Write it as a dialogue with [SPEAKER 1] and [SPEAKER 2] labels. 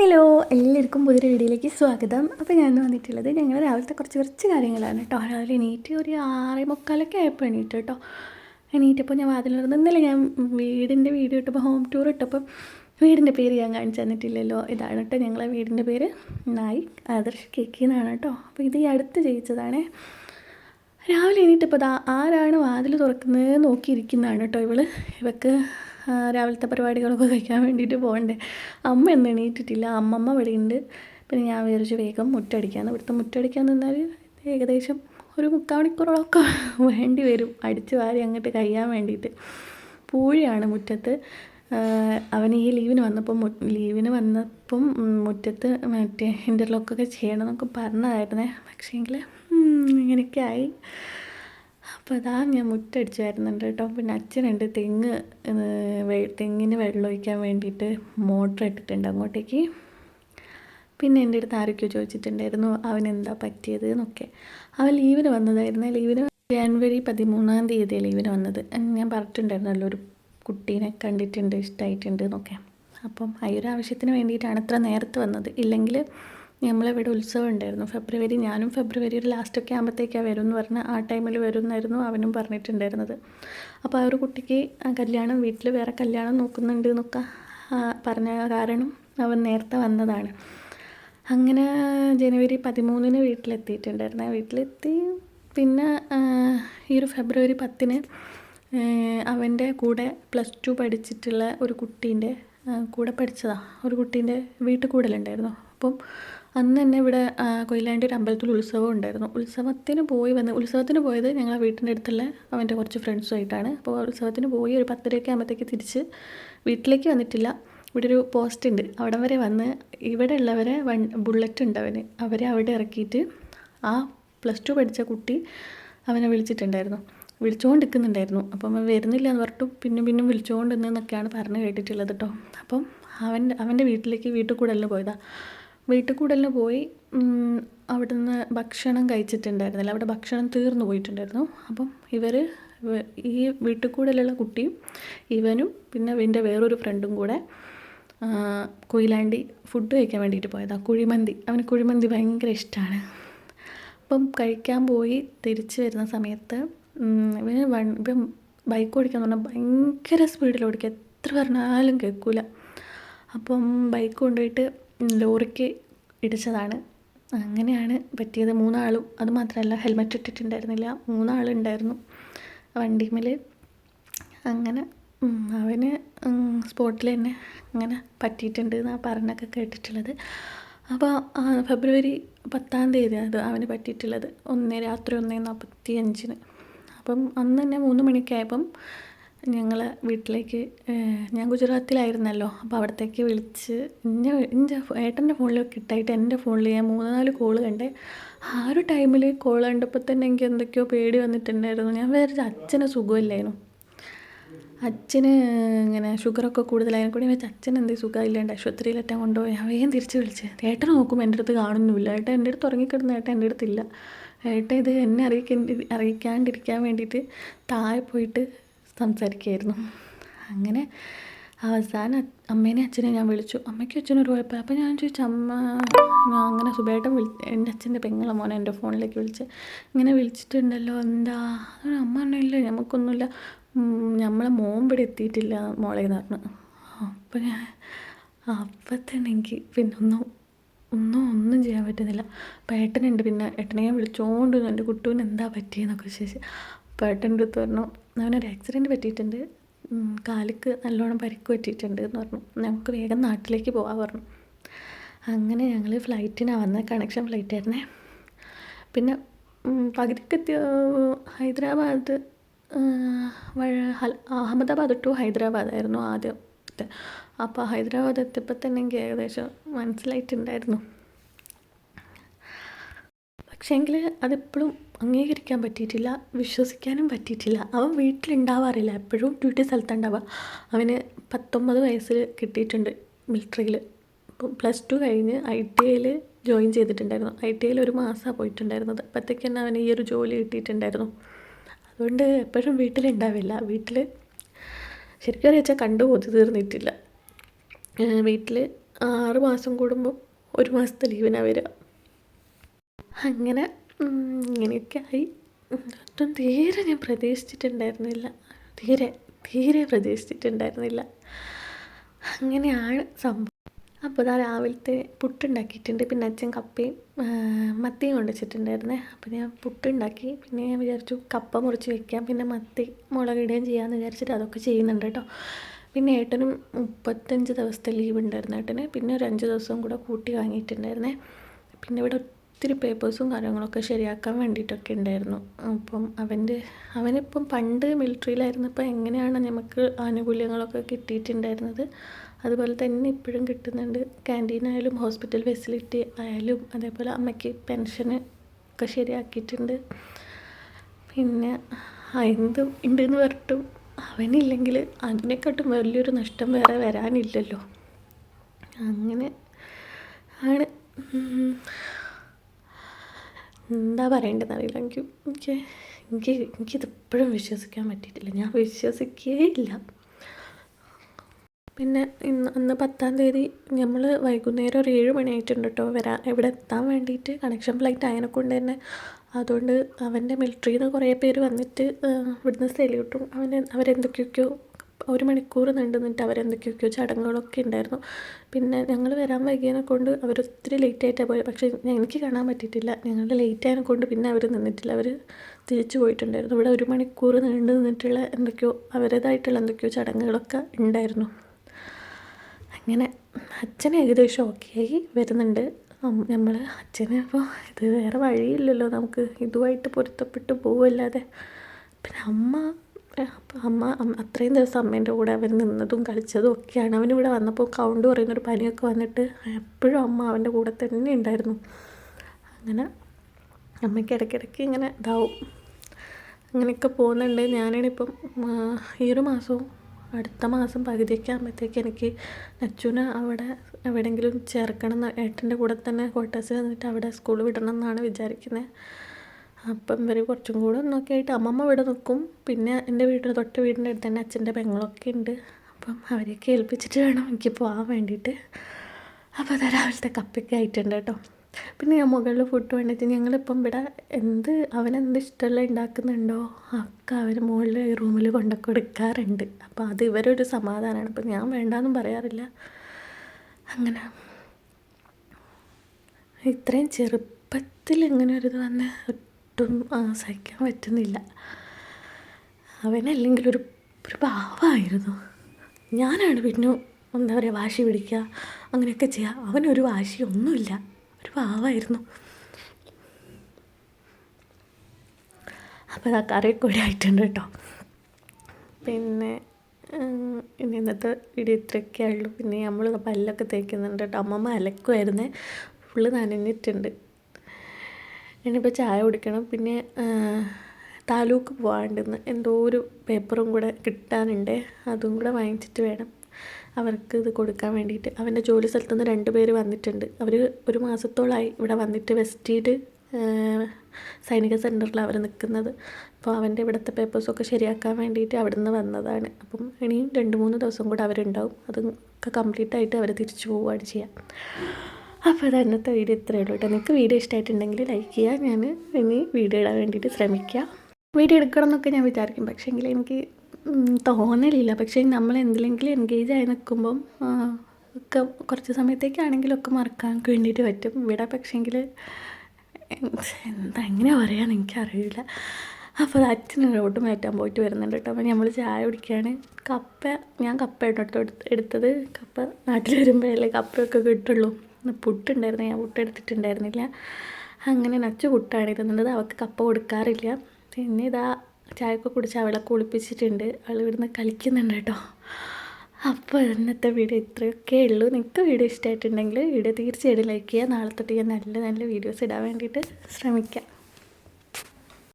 [SPEAKER 1] Hello എല്ലാവർക്കും പുതിയൊരു വീഡിയോയിലേക്ക് സ്വാഗതം. അപ്പോൾ ഞാൻ വന്നിട്ടുള്ളത് ഞങ്ങൾ രാവിലത്തെ കുറച്ച് കുറച്ച് കാര്യങ്ങളാണ് കേട്ടോ രാവിലെ എണീറ്റ് ഒരു ആറ് മുക്കാലൊക്കെ ആയപ്പോൾ എണീറ്റ് കേട്ടോ എണീറ്റപ്പോൾ ഞാൻ വാതിലിരുന്ന് ഇന്നലെ ഞാൻ വീടിന്റെ വീഡിയോ ഇട്ടപ്പോൾ ഹോം ടൂർ ഇട്ടപ്പോൾ വീടിന്റെ പേര് ഞാൻ കാണിച്ചു തന്നിട്ടില്ലല്ലോ. ഇതാണ് കേട്ടോ ഞങ്ങളെ വീടിന്റെ പേര്. നായി ആദർശ് കേക്കി എന്നാണ് കേട്ടോ അപ്പോൾ ഇത് ഈ അടുത്ത് ജയിച്ചതാണേ. രാവിലെ എണീറ്റപ്പോൾ ആരാണ് വാതിൽ തുറക്കുന്നത് നോക്കിയിരിക്കുന്നതാണ് കേട്ടോ ഇവൾ. ഇവക്ക് രാവിലത്തെ പരിപാടികളൊക്കെ കഴിക്കാൻ വേണ്ടിയിട്ട് പോകണ്ടേ. അമ്മ എന്ന് എണീറ്റിട്ടില്ല. അമ്മമ്മ ഇവിടെ ഉണ്ട് പിന്നെ ഞാൻ വിചാരിച്ച് വേഗം മുറ്റടിക്കാന്ന്. ഇവിടുത്തെ മുറ്റടിക്കാൻ നിന്നാൽ ഏകദേശം ഒരു മുക്കാൽ മണിക്കൂറോളമൊക്കെ വേണ്ടി വരും. അടിച്ച് വാരി അങ്ങോട്ട് കഴിയാൻ വേണ്ടിയിട്ട്. പൂഴിയാണ് മുറ്റത്ത്. അവൻ ഈ ലീവിന് വന്നപ്പോൾ മു- ലീവിന് വന്നപ്പം മുറ്റത്ത് മറ്റേ ഇന്റർലോക്കൊക്കെ ചെയ്യണം എന്നൊക്കെ പറഞ്ഞതായിരുന്നേ. പക്ഷേങ്കിൽ ഇങ്ങനെയൊക്കെ ആയി. അപ്പോൾ അതാ ഞാൻ മുറ്റടിച്ച് വരുന്നുണ്ട് കേട്ടോ. പിന്നെ അച്ഛനുണ്ട് തെങ്ങ് തെങ്ങിന് വെള്ളം ഒഴിക്കാൻ വേണ്ടിയിട്ട് മോട്ടർ ഇട്ടിട്ടുണ്ട് അങ്ങോട്ടേക്ക്. പിന്നെ എന്റെ അടുത്ത് ആരൊക്കെയോ ചോദിച്ചിട്ടുണ്ടായിരുന്നു അവൻ എന്താ പറ്റിയത് എന്നൊക്കെ അവൻ ലീവിന് വന്നതായിരുന്നു. ലീവിന് ജാനുവരി പതിമൂന്നാം തീയതി ലീവിന് വന്നത്. ഞാൻ പറഞ്ഞിട്ടുണ്ടായിരുന്നല്ലോ ഒരു കുട്ടീനെ കണ്ടിട്ടുണ്ട് ഇഷ്ടമായിട്ടുണ്ട് എന്നൊക്കെ. അപ്പം ആ ഒരു ആവശ്യത്തിന് വേണ്ടിയിട്ടാണ് ഇത്ര നേരത്തെ വന്നത്. ഇല്ലെങ്കിൽ നമ്മളിവിടെ ഉത്സവം ഉണ്ടായിരുന്നു. ഫെബ്രുവരി ഞാനും ഫെബ്രുവരി ഒരു ലാസ്റ്റൊക്കെ ആകുമ്പോഴത്തേക്കാണ് വരും എന്ന് പറഞ്ഞ് ആ ടൈമിൽ വരും എന്നായിരുന്നു അവനും പറഞ്ഞിട്ടുണ്ടായിരുന്നത്. അപ്പോൾ ആ ഒരു കുട്ടിക്ക് കല്യാണം വീട്ടിൽ വേറെ കല്യാണം നോക്കുന്നുണ്ട് എന്നൊക്കെ പറഞ്ഞ കാരണം അവൻ നേരത്തെ വന്നതാണ്. അങ്ങനെ ജനുവരി പതിമൂന്നിന് വീട്ടിലെത്തിയിട്ടുണ്ടായിരുന്നു. വീട്ടിലെത്തി പിന്നെ ഈ ഒരു ഫെബ്രുവരി പത്തിന് അവന്റെ കൂടെ പ്ലസ് ടു പഠിച്ചിട്ടുള്ള ഒരു കുട്ടീന്റെ കൂടെ പഠിച്ചതാണ് ഒരു കുട്ടീന്റെ വീട്ടിൽ കൂടലുണ്ടായിരുന്നു അപ്പം അന്ന് തന്നെ ഇവിടെ കൊയിലാണ്ടി ഒരു അമ്പലത്തിൽ ഉത്സവം ഉണ്ടായിരുന്നു. ഉത്സവത്തിന് പോയി വന്ന് ഉത്സവത്തിന് പോയത് ഞങ്ങളെ വീട്ടിന്റെ അടുത്തുള്ള അവന്റെ കുറച്ച് ഫ്രണ്ട്സുമായിട്ടാണ്. അപ്പോൾ ഉത്സവത്തിന് പോയി ഒരു പത്തരയൊക്കെ ആകുമ്പോഴത്തേക്ക് തിരിച്ച് വീട്ടിലേക്ക് വന്നിട്ടില്ല. ഇവിടെ ഒരു പോസ്റ്റ് ഉണ്ട്. അവിടം വരെ വന്ന് ഇവിടെ ഉള്ളവരെ വൺ ബുള്ളറ്റ് ഉണ്ട് അവന്. അവരെ അവിടെ ഇറക്കിയിട്ട് ആ പ്ലസ് ടു പഠിച്ച കുട്ടി അവനെ വിളിച്ചിട്ടുണ്ടായിരുന്നു. വിളിച്ചുകൊണ്ട് നിൽക്കുന്നുണ്ടായിരുന്നു അപ്പം അവൻ വരുന്നില്ല എന്ന് പറഞ്ഞിട്ട് പിന്നും പിന്നും വിളിച്ചുകൊണ്ട് നിന്നൊക്കെയാണ് പറഞ്ഞു കേട്ടിട്ടുള്ളത് കേട്ടോ. അപ്പം അവൻ അവന്റെ വീട്ടിലേക്ക് വീട്ടിൽ കൂടെ എല്ലാം പോയതാണ് വീട്ടിൽ പോയി അവിടുന്ന് ഭക്ഷണം കഴിച്ചിട്ടുണ്ടായിരുന്നില്ല. അവിടെ ഭക്ഷണം തീർന്നു പോയിട്ടുണ്ടായിരുന്നു. അപ്പം ഇവർ ഈ വീട്ടിൽ കൂടലുള്ള കുട്ടിയും ഇവനും പിന്നെ എന്റെ വേറൊരു ഫ്രണ്ടും കൂടെ കൊയിലാണ്ടി ഫുഡ് കഴിക്കാൻ വേണ്ടിയിട്ട് പോയതാണ് കുഴിമന്തി. അവന് കുഴിമന്തി ഭയങ്കര ഇഷ്ടമാണ് അപ്പം കഴിക്കാൻ പോയി തിരിച്ചു വരുന്ന സമയത്ത് ഇവന് വൺ ഇപ്പം ബൈക്ക് ഓടിക്കാൻ പറഞ്ഞാൽ ഭയങ്കര സ്പീഡിൽ ഓടിക്കുക. എത്ര പറഞ്ഞാലും കേൾക്കില്ല അപ്പം ബൈക്ക് കൊണ്ടുപോയിട്ട് ലോറിക്ക് ഇടിച്ചതാണ്. അങ്ങനെയാണ് പറ്റിയത്. മൂന്നാളും അത് മാത്രമല്ല ഹെൽമെറ്റ് ഇട്ടിട്ടുണ്ടായിരുന്നില്ല. മൂന്നാളുണ്ടായിരുന്നു വണ്ടിമേൽ അങ്ങനെ അവന് സ്പോട്ടിൽ തന്നെ അങ്ങനെ പറ്റിയിട്ടുണ്ട് എന്നാണ് പറഞ്ഞൊക്കെ കേട്ടിട്ടുള്ളത്. അപ്പോൾ ഫെബ്രുവരി പത്താം തീയതി അത് അവന് പറ്റിയിട്ടുള്ളത്. ഒന്ന് രാത്രി ഒന്ന് നാൽപ്പത്തി അഞ്ചിന് അപ്പം അന്ന് തന്നെ മൂന്ന് മണിക്കായപ്പം ഞങ്ങൾ വീട്ടിലേക്ക് ഞാൻ ഗുജറാത്തിലായിരുന്നല്ലോ. അപ്പോൾ അവിടത്തേക്ക് വിളിച്ച് എന്റെ ഏട്ടന്റെ ഫോണിൽ കിട്ടായിട്ട് എന്റെ ഫോണിൽ ഞാൻ മൂന്ന് നാല് കോൾ കണ്ടേ. ആ ഒരു ടൈമിൽ കോൾ കണ്ടപ്പോൾ തന്നെ എനിക്ക് എന്തൊക്കെയോ പേടി വന്നിട്ടുണ്ടായിരുന്നു. ഞാൻ വിചാരിച്ചു അച്ഛന് സുഖമില്ലായിരുന്നു. അച്ഛന് ഇങ്ങനെ ഷുഗറൊക്കെ കൂടുതലായതിനെ കൂടി വെച്ചാൽ അച്ഛൻ എന്ത് സുഖമില്ലാണ്ട് ആശുപത്രിയിലെറ്റാൻ കൊണ്ടുപോയി. അവയും തിരിച്ച് വിളിച്ച്. ഏട്ടൻ നോക്കുമ്പോൾ എന്റെ അടുത്ത് കാണുന്നുമില്ല. ഏട്ടൻ എന്റെ അടുത്ത് ഉറങ്ങിക്കിടന്ന ഏട്ടൻ എന്റെ അടുത്തില്ല ഏട്ടൻ ഇത് എന്നെ അറിയിക്കേണ്ടി അറിയിക്കാണ്ടിരിക്കാൻ വേണ്ടിയിട്ട് താഴെ പോയിട്ട് സംസാരിക്കുകയായിരുന്നു അങ്ങനെ അവസാനം അമ്മേനെ അച്ഛനെ ഞാൻ വിളിച്ചു. അമ്മയ്ക്കും അച്ഛനും ഒരു കുഴപ്പമില്ല. അപ്പോൾ ഞാൻ ചോദിച്ചു അമ്മ ഞാൻ അങ്ങനെ സുബേട്ടൻ വിളി എന്റെ അച്ഛന്റെ പെങ്ങളെ മോനെ എന്റെ ഫോണിലേക്ക് വിളിച്ച് ഇങ്ങനെ വിളിച്ചിട്ടുണ്ടല്ലോ. എന്താ? അതുകൊണ്ട് അമ്മ പറഞ്ഞില്ല. നമുക്കൊന്നുമില്ല നമ്മളെ ഇവിടെ എത്തിയിട്ടില്ല മോളെ എന്ന് പറഞ്ഞു. അപ്പം ഞാൻ അപ്പം തന്നെ എനിക്ക് പിന്നെ ഒന്നും ഒന്നും ഒന്നും ചെയ്യാൻ പറ്റുന്നില്ല. അപ്പം ഏട്ടനുണ്ട് പിന്നെ. ഏട്ടനെ ഞാൻ വിളിച്ചോണ്ട് നിന്നു, എന്റെ കുട്ടൂന് എന്താ പറ്റിയെന്നൊക്കെ ചോദിച്ചു അപ്പം ഏട്ടന്റെ അടുത്ത് പറഞ്ഞു അവനൊരു ആക്സിഡന്റ് പറ്റിയിട്ടുണ്ട്. കാലിക്ക് നല്ലോണം പരിക്ക് പറ്റിയിട്ടുണ്ട് എന്ന് പറഞ്ഞു. നമുക്ക് വേഗം നാട്ടിലേക്ക് പോകാൻ പറഞ്ഞു. അങ്ങനെ ഞങ്ങൾ ഫ്ലൈറ്റിനാണ് വന്നത് കണക്ഷൻ ഫ്ലൈറ്റ് ആയിരുന്നേ. പിന്നെ പകുതിക്കെത്തിയ ഹൈദരാബാദ് അഹമ്മദാബാദ് ടു ഹൈദരാബാദ് ആയിരുന്നു ആദ്യം അപ്പോൾ ഹൈദരാബാദ് എത്തിയപ്പോൾ തന്നെ എനിക്ക് ഏകദേശം മനസ്സിലായിട്ടുണ്ടായിരുന്നു. പക്ഷേങ്കിൽ അതിപ്പോഴും അംഗീകരിക്കാൻ പറ്റിയിട്ടില്ല വിശ്വസിക്കാനും പറ്റിയിട്ടില്ല. അവൻ വീട്ടിലുണ്ടാവാറില്ല എപ്പോഴും ഡ്യൂട്ടി സ്ഥലത്തുണ്ടാവുക അവന് പത്തൊമ്പത് വയസ്സിൽ കിട്ടിയിട്ടുണ്ട് മിലിറ്ററിയിൽ പ്ലസ് ടു കഴിഞ്ഞ് ഐ ടി ഐയിൽ ജോയിൻ ചെയ്തിട്ടുണ്ടായിരുന്നു. ഐ ടി ഐയിൽ ഒരു മാസമാണ് പോയിട്ടുണ്ടായിരുന്നത്. അപ്പോഴത്തേക്ക് തന്നെ അവന് ഈ ഒരു ജോലി കിട്ടിയിട്ടുണ്ടായിരുന്നു. അതുകൊണ്ട് എപ്പോഴും വീട്ടിലുണ്ടാവില്ല. വീട്ടിൽ ശരിക്കും വെച്ചാൽ കണ്ടു പോതി തീർന്നിട്ടില്ല. വീട്ടിൽ ആറ് മാസം കൂടുമ്പോൾ ഒരു മാസത്തെ ലീവിനാണ് വരിക. അങ്ങനെ ഇങ്ങനെയൊക്കെ ആയി. ഒട്ടും തീരെ ഞാൻ പ്രതീക്ഷിച്ചിട്ടുണ്ടായിരുന്നില്ല. തീരെ തീരെ പ്രതീക്ഷിച്ചിട്ടുണ്ടായിരുന്നില്ല. അങ്ങനെയാണ് സംഭവം. അപ്പോൾ ഇതാ രാവിലത്തെ പുട്ടുണ്ടാക്കിയിട്ടുണ്ട്. പിന്നെ അച്ഛൻ കപ്പയും മത്തിയും കൊണ്ടുവച്ചിട്ടുണ്ടായിരുന്നേ. അപ്പോൾ ഞാൻ പുട്ടുണ്ടാക്കി. പിന്നെ ഞാൻ വിചാരിച്ചു കപ്പ മുറിച്ച് വെക്കാം. പിന്നെ മത്തി മുളകിടുകയും ചെയ്യാമെന്ന് വിചാരിച്ചിട്ട് അതൊക്കെ ചെയ്യുന്നുണ്ട് കേട്ടോ. പിന്നെ ഏട്ടനും മുപ്പത്തഞ്ച് ദിവസത്തെ ലീവ് ഉണ്ടായിരുന്നു ഏട്ടന്. പിന്നെ ഒരു അഞ്ച് ദിവസവും കൂടെ കൂട്ടി വാങ്ങിയിട്ടുണ്ടായിരുന്നേ. പിന്നെ ഇവിടെ ഒത്തിരി പേപ്പേഴ്സും കാര്യങ്ങളൊക്കെ ശരിയാക്കാൻ വേണ്ടിയിട്ടൊക്കെ ഉണ്ടായിരുന്നു. അപ്പം അവന്റെ അവനിപ്പം പണ്ട് മിലിറ്ററിയിലായിരുന്നപ്പോൾ എങ്ങനെയാണ് നമുക്ക് ആനുകൂല്യങ്ങളൊക്കെ കിട്ടിയിട്ടുണ്ടായിരുന്നത്? അതുപോലെ തന്നെ ഇപ്പോഴും കിട്ടുന്നുണ്ട്. ക്യാന്റീനായാലും ഹോസ്പിറ്റൽ ഫെസിലിറ്റി ആയാലും അതേപോലെ അമ്മയ്ക്ക് പെൻഷന് ഒക്കെ ശരിയാക്കിയിട്ടുണ്ട്. പിന്നെ എന്ത് ഉണ്ടെന്ന് പറഞ്ഞിട്ടും അവനില്ലെങ്കിൽ അതിനെക്കാട്ടും വലിയൊരു നഷ്ടം വേറെ വരാനില്ലല്ലോ. അങ്ങനെ ആണ്. എന്താ പറയേണ്ടതെന്ന് അറിയില്ല എനിക്ക് എനിക്ക് എനിക്ക് എനിക്കിതിപ്പോഴും വിശ്വസിക്കാൻ പറ്റിയിട്ടില്ല. ഞാൻ വിശ്വസിക്കേ ഇല്ല പിന്നെ ഇന്ന് അന്ന് പത്താം തീയതി നമ്മൾ വൈകുന്നേരം ഒരു ഏഴ് മണിയായിട്ടുണ്ട് കേട്ടോ വരാൻ ഇവിടെ എത്താൻ വേണ്ടിയിട്ട് കണക്ഷൻ ഫ്ലൈറ്റ് ആയതിനെ കൊണ്ട് തന്നെ അതുകൊണ്ട് അവന്റെ മിലിറ്ററിയിൽ നിന്ന് കുറേ പേര് വന്നിട്ട് ഇവിടുന്ന് ഇവിടുന്ന് കിട്ടും അവന് അവരെന്തൊക്കെയൊക്കെയോ ഒരു മണിക്കൂർ നീണ്ടു നിന്നിട്ട് അവരെന്തൊക്കെയൊക്കെയോ ചടങ്ങുകളൊക്കെ ഉണ്ടായിരുന്നു. പിന്നെ ഞങ്ങൾ വരാൻ വൈകിയതിനെ കൊണ്ട് അവരൊത്തിരി ലേറ്റ് ആയിട്ടാണ് പോയത് പക്ഷേ എനിക്ക് കാണാൻ പറ്റിയിട്ടില്ല. ഞങ്ങൾ ലേറ്റ് ആയതിനെ കൊണ്ട് പിന്നെ അവർ നിന്നിട്ടില്ല. അവർ തിരിച്ചു പോയിട്ടുണ്ടായിരുന്നു. ഇവിടെ ഒരു മണിക്കൂർ നീണ്ടു നിന്നിട്ടുള്ള എന്തൊക്കെയോ അവരേതായിട്ടുള്ള എന്തൊക്കെയോ ചടങ്ങുകളൊക്കെ ഉണ്ടായിരുന്നു. അങ്ങനെ അച്ഛൻ ഏകദേശം ഓക്കെ ആയി വരുന്നുണ്ട്. നമ്മൾ അച്ഛനെ അപ്പോൾ ഇത് വേറെ വഴിയില്ലല്ലോ. നമുക്ക് ഇതുമായിട്ട് പൊരുത്തപ്പെട്ട് പോവല്ലാതെ. പിന്നെ അമ്മ അപ്പം അമ്മ അത്രയും ദിവസം അമ്മേന്റെ കൂടെ അവൻ നിന്നതും കളിച്ചതും ഒക്കെയാണ്. അവനിവിടെ വന്നപ്പോൾ കൗണ്ട് പറയുന്നൊരു പനിയൊക്കെ വന്നിട്ട് എപ്പോഴും അമ്മ അവന്റെ കൂടെ തന്നെ ഉണ്ടായിരുന്നു. അങ്ങനെ അമ്മയ്ക്ക് ഇടയ്ക്കിടയ്ക്ക് ഇങ്ങനെ ഇതാവും. അങ്ങനെയൊക്കെ പോകുന്നുണ്ട്. ഞാനാണിപ്പം ഈ ഒരു മാസവും അടുത്ത മാസം പകുതിയൊക്കെ ആകുമ്പോഴത്തേക്ക് എനിക്ക് നച്ചുനെ അവിടെ എവിടെയെങ്കിലും ചേർക്കണം ഏട്ടന്റെ കൂടെ തന്നെ ക്വാർട്ടേഴ്സിൽ വന്നിട്ട് അവിടെ സ്കൂൾ വിടണം എന്നാണ് വിചാരിക്കുന്നത്. അപ്പം ഇവർ കുറച്ചും കൂടെ ഒന്നൊക്കെ ആയിട്ട് അമ്മമ്മ ഇവിടെ നിൽക്കും പിന്നെ എന്റെ വീട്ടിൽ തൊട്ട വീടിന്റെ അടുത്ത് തന്നെ അച്ഛന്റെ പെങ്ങളൊക്കെ ഉണ്ട്. അപ്പം അവരെയൊക്കെ ഏൽപ്പിച്ചിട്ട് വേണം എനിക്ക് പോകാൻ വേണ്ടിയിട്ട്. അപ്പോൾ അത് രാവിലത്തെ കപ്പൊക്കെ ആയിട്ടുണ്ട് കേട്ടോ. പിന്നെ ഞാൻ മുകളിൽ ഫുഡ് വേണ്ടിയിട്ട് ഞങ്ങളിപ്പം ഇവിടെ എന്ത് അവനെന്ത് ഇഷ്ടമുള്ള ഉണ്ടാക്കുന്നുണ്ടോ ഒക്കെ അവർ മുകളിൽ റൂമിൽ കൊണ്ടൊക്കെ കൊടുക്കാറുണ്ട്. അപ്പോൾ അത് ഇവരൊരു സമാധാനമാണ്. അപ്പം ഞാൻ വേണ്ടാന്നും പറയാറില്ല. അങ്ങനെ. ഇത്രയും ചെറുപ്പത്തിൽ ഇങ്ങനെ ഒരു ഇത് ഒട്ടും സഹിക്കാൻ പറ്റുന്നില്ല. അവനല്ലെങ്കിൽ ഒരു ഒരു പാവമായിരുന്നു ഞാനാണ് പിന്നെ എന്താ പറയുക വാശി പിടിക്കുക അങ്ങനെയൊക്കെ ചെയ്യുക അവനൊരു വാശി ഒന്നുമില്ല. ഒരു പാവമായിരുന്നു അപ്പോൾ ആ കറി കൂടി ആയിട്ടുണ്ട് കേട്ടോ. പിന്നെ ഇനി ഇന്നത്തെ വീഡിയോ ഇത്രയൊക്കെ ഉള്ളൂ. പിന്നെ നമ്മൾ പല്ലൊക്കെ തേക്കുന്നുണ്ട് കേട്ടോ. അമ്മമ്മ അലക്കുമായിരുന്നേ ഫുള്ള് നനഞ്ഞിട്ടുണ്ട്. ഇനിയിപ്പോൾ ചായ കുടിക്കണം. പിന്നെ താലൂക്ക് പോകാണ്ടെന്ന് എന്തോ ഒരു പേപ്പറും കൂടെ കിട്ടാനുണ്ട്. അതും കൂടെ വാങ്ങിച്ചിട്ട് വേണം അവർക്ക് ഇത് കൊടുക്കാൻ വേണ്ടിയിട്ട്. അവന്റെ ജോലി സ്ഥലത്തു നിന്ന് രണ്ട് പേര് വന്നിട്ടുണ്ട്. അവർ ഒരു മാസത്തോളമായി ഇവിടെ വന്നിട്ട് വെസ്റ്റീഡ് സൈനിക സെന്ററിൽ അവർ നിൽക്കുന്നത് അപ്പോൾ അവന്റെ ഇവിടുത്തെ പേപ്പേഴ്സൊക്കെ ശരിയാക്കാൻ വേണ്ടിയിട്ട് അവിടെ നിന്ന് വന്നതാണ്. അപ്പം ഇനിയും രണ്ട് മൂന്ന് ദിവസം കൂടെ അവരുണ്ടാവും. അതൊക്കെ കംപ്ലീറ്റ് ആയിട്ട് അവർ തിരിച്ചു പോവുകയാണ് ചെയ്യുക അപ്പോൾ അത് ഇന്നത്തെ വീഡിയോ ഇത്രയേ ഉള്ളൂ കേട്ടോ. നിങ്ങൾക്ക് വീഡിയോ ഇഷ്ടമായിട്ടുണ്ടെങ്കിൽ ലൈക്ക് ചെയ്യുക. ഞാൻ ഇനി വീഡിയോ ഇടാൻ വേണ്ടിയിട്ട് ശ്രമിക്കാം വീഡിയോ എടുക്കണം എന്നൊക്കെ ഞാൻ വിചാരിക്കും. പക്ഷേങ്കിൽ എനിക്ക് തോന്നലില്ല. പക്ഷേ നമ്മൾ എന്തിലെങ്കിലും എൻഗേജ് ആയി നിൽക്കുമ്പം ഒക്കെ കുറച്ച് സമയത്തേക്കാണെങ്കിലും ഒക്കെ മറക്കാൻ വേണ്ടിയിട്ട് പറ്റും. ഇവിടെ പക്ഷേങ്കിൽ എന്താ എങ്ങനെ പറയാന്ന് എനിക്കറിയില്ല. അപ്പോൾ അച്ഛൻ റോട്ട് മാറ്റാൻ പോയിട്ട് വരുന്നുണ്ട് കേട്ടോ. അപ്പോൾ നമ്മൾ ചായ കുടിക്കുകയാണ്. കപ്പ ഞാൻ കപ്പ എടുത്ത് എടുത്തത് കപ്പ നാട്ടിൽ വരുമ്പോഴല്ലേ കപ്പയൊക്കെ കിട്ടുള്ളൂ. പുട്ടുണ്ടായിരുന്നു. ഞാൻ പുട്ട് എടുത്തിട്ടുണ്ടായിരുന്നില്ല. അങ്ങനെ നച്ചു പുട്ടാണ് ഇരുന്നത് അവൾക്ക് കപ്പ കൊടുക്കാറില്ല. പിന്നെ ഇതാ ചായയൊക്കെ കുടിച്ച് അവളെ കുളിപ്പിച്ചിട്ടുണ്ട്. അവൾ ഇവിടുന്ന് കളിക്കുന്നുണ്ട് കേട്ടോ. അപ്പോൾ ഇന്നത്തെ വീഡിയോ ഇത്രയൊക്കെ ഉള്ളൂ. നിങ്ങൾക്ക് വീഡിയോ ഇഷ്ടമായിട്ടുണ്ടെങ്കിൽ വീഡിയോ തീർച്ചയായിട്ടും ലൈക്ക് ചെയ്യുക. നാളെ തൊട്ട് ഞാൻ നല്ല നല്ല വീഡിയോസ് ഇടാൻ വേണ്ടിയിട്ട് ശ്രമിക്കാം.